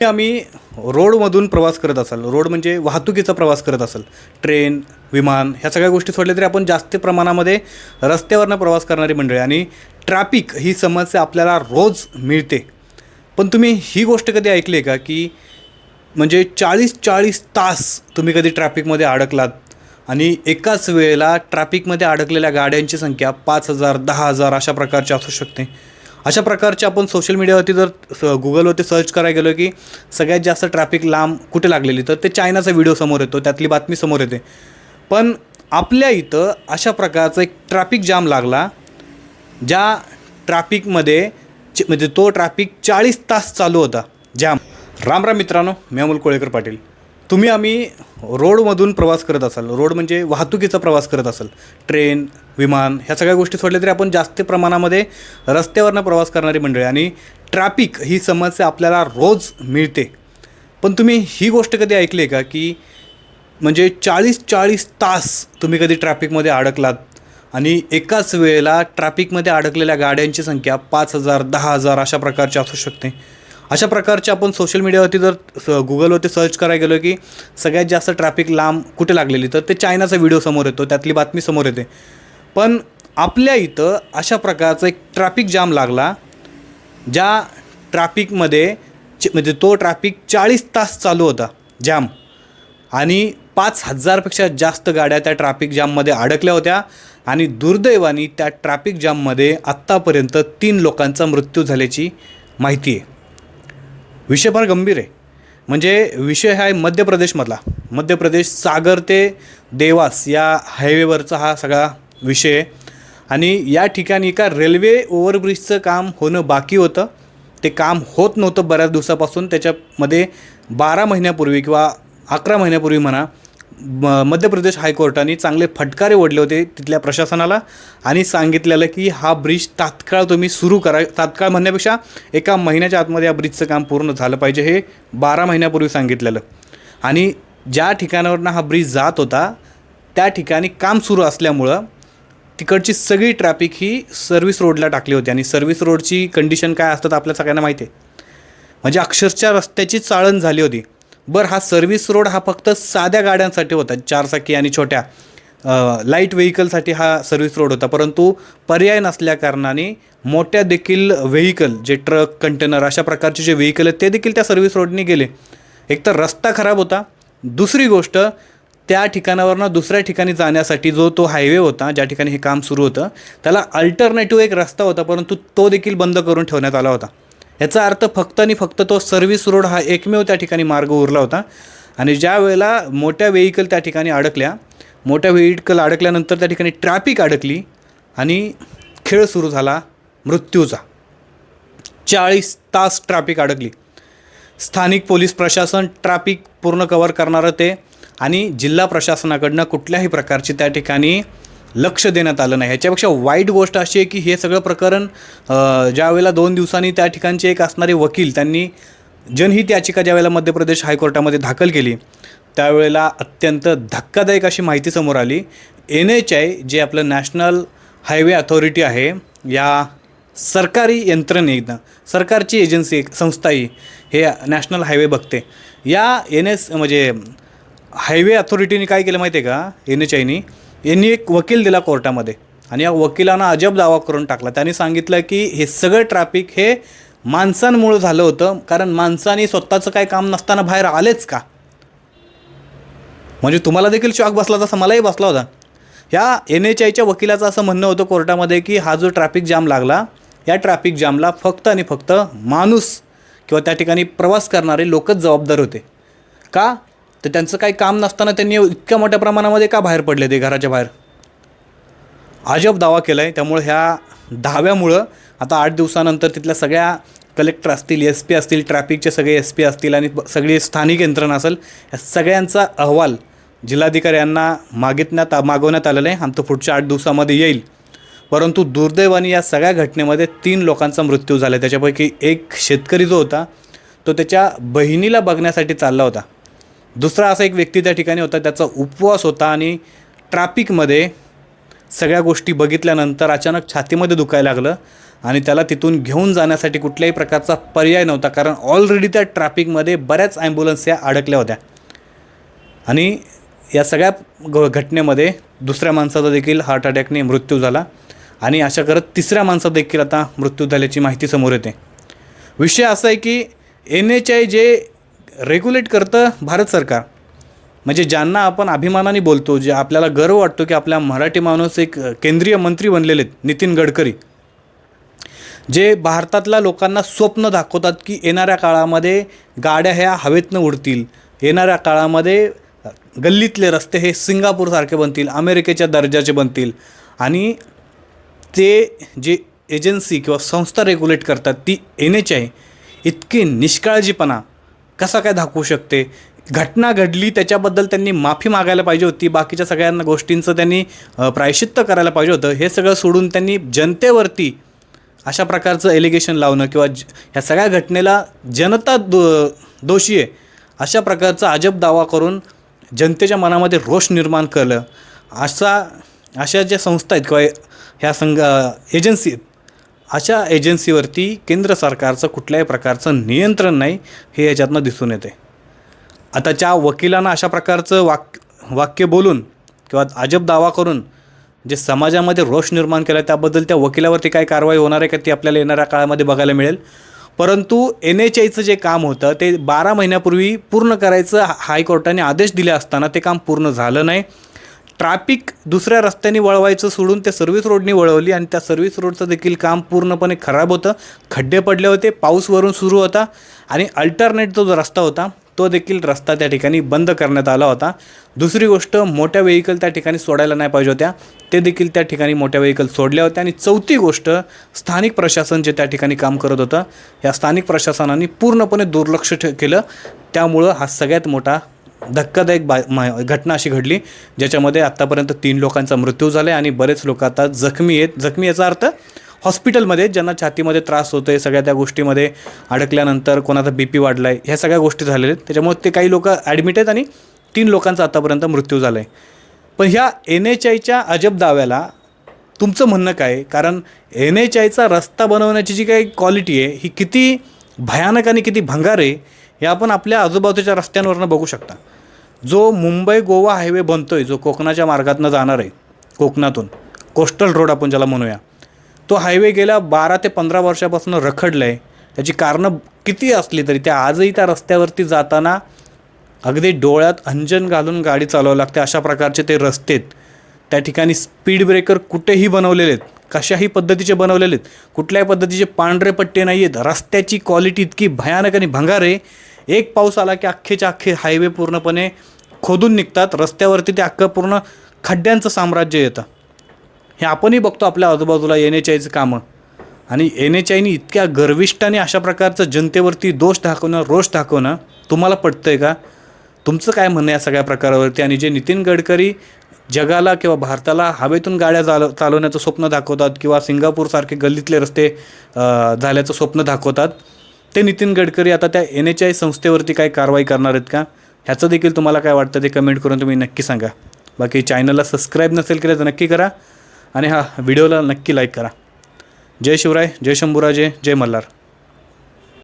आम्ही रोडमधून प्रवास करत असाल. रोड म्हणजे वाहतुकीचा प्रवास करत असाल. ट्रेन विमान ह्या सगळ्या गोष्टी सोडल्या तरी आपण जास्त प्रमाणामध्ये रस्त्यावरनं प्रवास करणारी मंडळी आणि ट्रॅफिक ही समस्या आपल्याला रोज मिळते. पण तुम्ही ही गोष्ट कधी ऐकली आहे का की म्हणजे चाळीस चाळीस तास तुम्ही कधी ट्रॅफिकमध्ये अडकलात आणि एकाच वेळेला ट्रॅफिकमध्ये अडकलेल्या गाड्यांची संख्या पाच हजार दहा हजार अशा प्रकारची असू शकते? अशा प्रकारचे आपण सोशल मीडियावरती जर स गुगलवरती सर्च करायला गेलो की सगळ्यात जास्त ट्रॅफिक लांब कुठे लागलेली तर ते चायनाचा व्हिडिओ समोर येतो त्यातली बातमी समोर येते. पण आपल्या इथं अशा प्रकारचा एक ट्रॅफिक जाम लागला ज्या ट्रॅफिकमध्ये म्हणजे तो ट्रॅफिक चाळीस तास चालू होता. जाम राम राम मित्रांनो मी अमोल कोळेकर पाटील. तुम्ही आम्ही रोडमधून प्रवास करत असाल रोड म्हणजे वाहतुकीचा प्रवास करत असाल ट्रेन विमान ह्या सगळ्या गोष्टी सोडल्या तरी आपण जास्त प्रमाणामध्ये रस्त्यावरनं प्रवास करणारी मंडळी आणि ट्रॅफिक ही समस्या आपल्याला रोज मिळते. पण तुम्ही ही गोष्ट कधी ऐकली आहे का की म्हणजे चाळीस चाळीस तास तुम्ही कधी ट्रॅफिकमध्ये अडकलात आणि एकाच वेळेला ट्रॅफिकमध्ये अडकलेल्या गाड्यांची संख्या पाच हजार दहा हजार अशा प्रकारची असू शकते? अशा प्रकारचे आपण सोशल मीडियावरती जर स गुगलवरती सर्च करायला गेलो की सगळ्यात जास्त ट्रॅफिक लांब कुठे लागलेली तर ते चायनाचा व्हिडिओ समोर येतो त्यातली बातमी समोर येते. पण आपल्या इथं अशा प्रकारचा एक ट्रॅफिक जाम लागला ज्या ट्रॅफिकमध्ये म्हणजे तो ट्रॅफिक चाळीस तास चालू होता जाम आणि पाच हजारपेक्षा जास्त गाड्या त्या ट्रॅफिक जाममध्ये अडकल्या होत्या आणि दुर्दैवानी त्या ट्रॅफिक जाममध्ये आत्तापर्यंत तीन लोकांचा मृत्यू झाल्याची माहिती आहे. विषय फार गंभीर आहे. म्हणजे विषय हा आहे मध्य प्रदेशमधला. मध्य प्रदेश सागर ते देवास या हायवेवरचा हा सगळा विषय आहे. आणि या ठिकाणी एका रेल्वे ओव्हरब्रिजचं काम होणं बाकी होतं. ते काम होत नव्हतं बऱ्याच दिवसापासून. त्याच्यामध्ये बारा महिन्यापूर्वी किंवा अकरा महिन्यापूर्वी म्हणा म मध्य प्रदेश हायकोर्टाने चांगले फटकारे ओढले होते तिथल्या प्रशासनाला आणि सांगितलेलं की हा ब्रिज तात्काळ तुम्ही सुरू करा. तात्काळ म्हणण्यापेक्षा एका महिन्याच्या आतमध्ये या ब्रिजचं काम पूर्ण झालं पाहिजे हे बारा महिन्यापूर्वी सांगितलेलं. आणि ज्या ठिकाणावरनं हा ब्रिज जात होता त्या ठिकाणी काम सुरू असल्यामुळं तिकडची सगळी ट्रॅफिक ही सर्व्हिस रोडला टाकली होती. आणि सर्व्हिस रोडची कंडिशन काय असतात आपल्या सगळ्यांना माहिती आहे. म्हणजे अक्षरशः रस्त्याची चाळण झाली होती. बरं हा सर्व्हिस रोड हा फक्त साध्या गाड्यांसाठी होता चारचाकी आणि छोट्या. लाइट व्हेकलसाठी हा सर्व्हिस रोड होता परंतु पर्याय नसल्याकारणाने मोठ्या देखील व्हेकल जे ट्रक कंटेनर अशा प्रकारचे जे व्हेकल आहेत ते देखील त्या सर्व्हिस रोडने गेले. एकतर रस्ता खराब होता. दुसरी गोष्ट त्या ठिकाणावरनं दुसऱ्या ठिकाणी जाण्यासाठी जो तो हायवे होता ज्या ठिकाणी हे काम सुरू होतं त्याला अल्टरनेटिव्ह एक रस्ता होता परंतु तो देखील बंद करून ठेवण्यात आला होता. याचा अर्थ फक्त आणि फक्त तो सर्व्हिस रोड हा एकमेव त्या ठिकाणी मार्ग उरला होता. आणि ज्या वेळेला मोठ्या व्हेकल त्या ठिकाणी अडकल्या मोठ्या व्हेकल अडकल्यानंतर त्या ठिकाणी ट्रॅफिक अडकली आणि खेळ सुरू झाला मृत्यूचा. चाळीस तास ट्रॅफिक अडकली. स्थानिक पोलीस प्रशासन ट्रॅफिक पूर्ण कवर करणारं ते आणि जिल्हा प्रशासनाकडनं कुठल्याही प्रकारची त्या ठिकाणी लक्ष देण्यात आलं नाही. ह्याच्यापेक्षा वाईट गोष्ट अशी आहे की हे सगळं प्रकरण ज्यावेळेला दोन दिवसांनी त्या ठिकाणचे एक असणारे वकील त्यांनी जनहित याचिका ज्यावेळेला मध्य प्रदेश हायकोर्टामध्ये दाखल केली त्यावेळेला अत्यंत धक्कादायक अशी माहिती समोर आली. एन एच आय जे आपलं नॅशनल हायवे अथॉरिटी आहे या सरकारी यंत्रणेनं सरकारची एजन्सी एक संस्था ही हे नॅशनल हायवे बघते. या एन एस म्हणजे हायवे अथॉरिटीने काय केलं माहिती आहे का? एन एच आयनी यांनी एक वकील दिला कोर्टामध्ये. आणि या वकिलानं अजब दावा करून टाकला. त्यांनी सांगितलं की हे सगळं ट्रॅफिक हे माणसांमुळं झालं होतं. कारण माणसाने स्वतःचं काय काम नसताना बाहेर आलेच का? म्हणजे तुम्हाला देखील शॉक बसला तसा मलाही बसला होता. ह्या एन एच आयच्या वकिलाचं असं म्हणणं होतं कोर्टामध्ये की हा जो ट्रॅफिक जाम लागला या ट्रॅफिक जामला फक्त आणि फक्त माणूस किंवा त्या ठिकाणी प्रवास करणारे लोकच जबाबदार होते. का? तर त्यांचं काही काम नसताना त्यांनी इतक्या मोठ्या प्रमाणामध्ये का बाहेर पडले ते घराच्या बाहेर? अजब दावा केला आहे त्यामुळे ह्या दाव्यामुळं आता आठ दिवसानंतर तिथल्या सगळ्या कलेक्टर असतील एस पी असतील ट्रॅफिकचे सगळे एस पी असतील आणि सगळी स्थानिक यंत्रणा असेल या सगळ्यांचा अहवाल जिल्हाधिकाऱ्यांना मागितण्यात मागवण्यात आलेला आहे. आणि पुढच्या आठ दिवसामध्ये येईल. परंतु दुर्दैवाने या सगळ्या घटनेमध्ये तीन लोकांचा मृत्यू झाला त्याच्यापैकी एक शेतकरी जो होता तो त्याच्या बहिणीला बघण्यासाठी चालला होता. दुसरा असा एक व्यक्ती त्या ठिकाणी होता त्याचा उपवास होता आणि ट्रॅफिकमध्ये सगळ्या गोष्टी बघितल्यानंतर अचानक छातीमध्ये दुखायला लागलं आणि त्याला तिथून घेऊन जाण्यासाठी कुठल्याही प्रकारचा पर्याय नव्हता कारण ऑलरेडी त्या ट्रॅफिकमध्ये बऱ्याच ॲम्ब्युलन्स या अडकल्या होत्या. आणि या सगळ्या घ घटनेमध्ये दुसऱ्या माणसाचा देखील हार्ट अटॅकने मृत्यू झाला आणि अशा करत तिसऱ्या माणसाचा देखील आता मृत्यू झाल्याची माहिती समोर येते. विषय असा आहे की N H A I regulate करतं भारत सरकार. म्हणजे ज्यांना आपण अभिमानाने बोलतो जे आपल्याला गर्व वाटतो की आपल्या मराठी माणूस एक केंद्रीय मंत्री बनलेले आहेत नितीन गडकरी. जे भारतातल्या लोकांना स्वप्न दाखवतात की येणाऱ्या काळामध्ये गाड्या ह्या हवेतनं उडतील येणाऱ्या काळामध्ये गल्लीतले रस्ते हे सिंगापूरसारखे बनतील अमेरिकेच्या दर्जाचे बनतील आणि ते जे एजन्सी किंवा संस्था रेग्युलेट करतात ती एन एच आय इतकी निष्काळजीपणा कसा काय दाखवू शकते? घटना घडली त्याच्याबद्दल त्यांनी माफी मागायला पाहिजे होती. बाकीच्या सगळ्यांना गोष्टींचं त्यांनी प्रायश्चित्त करायला पाहिजे होतं. हे सगळं सोडून त्यांनी जनतेवरती अशा प्रकारचं एलिगेशन लावणं किंवा ज ह्या सगळ्या घटनेला जनता दो दोषी आहे अशा प्रकारचा अजब दावा करून जनतेच्या मनामध्ये रोष निर्माण केलं. असा अशा ज्या संस्था आहेत किंवा ह्या संघ एजन्सी आहेत अशा एजन्सीवरती केंद्र सरकारचं कुठल्याही प्रकारचं नियंत्रण नाही हे याच्यातनं दिसून येते. आता ज्या वकिलांना अशा प्रकारचं वाक वाक्य बोलून किंवा अजब दावा करून जे समाजामध्ये रोष निर्माण केला त्याबद्दल त्या वकिलावरती काय कारवाई होणार आहे का ती आपल्याला येणाऱ्या काळामध्ये बघायला मिळेल. परंतु एन एच आयचं जे काम होतं ते बारा महिन्यापूर्वी पूर्ण करायचं हायकोर्टाने आदेश दिले असताना ते काम पूर्ण झालं नाही. ट्रॅफिक दुसऱ्या रस्त्याने वळवायचं सोडून त्या सर्व्हिस रोडनी वळवली आणि त्या सर्व्हिस रोडचं देखील काम पूर्णपणे खराब होतं. खड्डे पडले होते पाऊस वरून सुरू होता आणि अल्टरनेट जो रस्ता होता तो देखील रस्ता त्या ठिकाणी बंद करण्यात आला होता. दुसरी गोष्ट मोठ्या वेहिकल त्या ठिकाणी सोडायला नाही पाहिजे होत्या. ते देखील त्या ठिकाणी मोठ्या वेहिकल सोडल्या होत्या. आणि चौथी गोष्ट स्थानिक प्रशासन जे त्या ठिकाणी काम करत होतं या स्थानिक प्रशासनाने पूर्णपणे दुर्लक्ष ठे केलं. त्यामुळं हा सगळ्यात मोठा धक्कादायक बा घटना अशी घडली ज्याच्यामध्ये आत्तापर्यंत तीन लोकांचा मृत्यू झाला आहे आणि बरेच लोक आता जखमी आहेत. जखमी याचा अर्थ हॉस्पिटलमध्ये ज्यांना छातीमध्ये त्रास होतो आहे सगळ्या त्या गोष्टीमध्ये अडकल्यानंतर कोणाचा बी पी वाढला आहे ह्या सगळ्या गोष्टी झालेल्या आहेत. त्याच्यामुळे ते काही लोक ॲडमिट आहेत आणि तीन लोकांचा आतापर्यंत मृत्यू झाला आहे पण ह्या एन एच आयच्या अजब दाव्याला तुमचं म्हणणं काय? कारण एन एच आयचा रस्ता बनवण्याची जी काही क्वालिटी आहे ही किती भयानक आणि किती भंगार आहे हे आपण आपल्या आजूबाजूच्या रस्त्यांवरनं बघू शकता. जो मुंबई गोवा हायवे बनतो आहे जो कोकणाच्या मार्गातनं जाणार आहे कोकणातून कोस्टल रोड आपण ज्याला म्हणूया तो हायवे गेल्या बारा ते पंधरा वर्षापासून रखडलं आहे त्याची कारणं किती असली तरी त्या आजही त्या रस्त्यावरती जाताना अगदी डोळ्यात अंजन घालून गाडी चालवावी लागते. अशा प्रकारचे ते रस्ते आहेत. त्या ठिकाणी स्पीड ब्रेकर कुठेही बनवलेले आहेत. कशाही पद्धतीचे बनवलेले आहेत. कुठल्याही पद्धतीचे पांढरे पट्टे नाही आहेत रस्त्याची क्वालिटी इतकी भयानक आणि भंगार आहे एक पाऊस आला की अख्खेच्या अख्खे हायवे पूर्णपणे खोदून निघतात. रस्त्यावरती ते अख्खं पूर्ण खड्ड्यांचं साम्राज्य येतं. हे आपणही बघतो आपल्या आजूबाजूला एन एच आयचं कामं. आणि एन एच आयनी इतक्या गर्विष्ठाने अशा प्रकारचं जनतेवरती दोष दाखवणं रोष दाखवणं तुम्हाला पटतं आहे का? तुमचं काय म्हणणं आहे या सगळ्या प्रकारावरती? आणि जे नितीन गडकरी जगाला किंवा भारताला हवेतून गाड्या चाल चालवण्याचं स्वप्न दाखवतात किंवा सिंगापूरसारखे गल्लीतले रस्ते झाल्याचं स्वप्न दाखवतात ते नितीन गडकरी आता त्या एन एच आय संस्थेवरती काय कारवाई करणार आहेत का? ह्याचं देखील तुम्हाला काय वाटतं ते कमेंट करून तुम्ही नक्की सांगा. बाकी चॅनलला सबस्क्राईब नसेल केलं तर नक्की करा. आणि हा व्हिडिओला नक्की लाईक करा. जय शिवराय जय शंभूराजे जय मल्हार.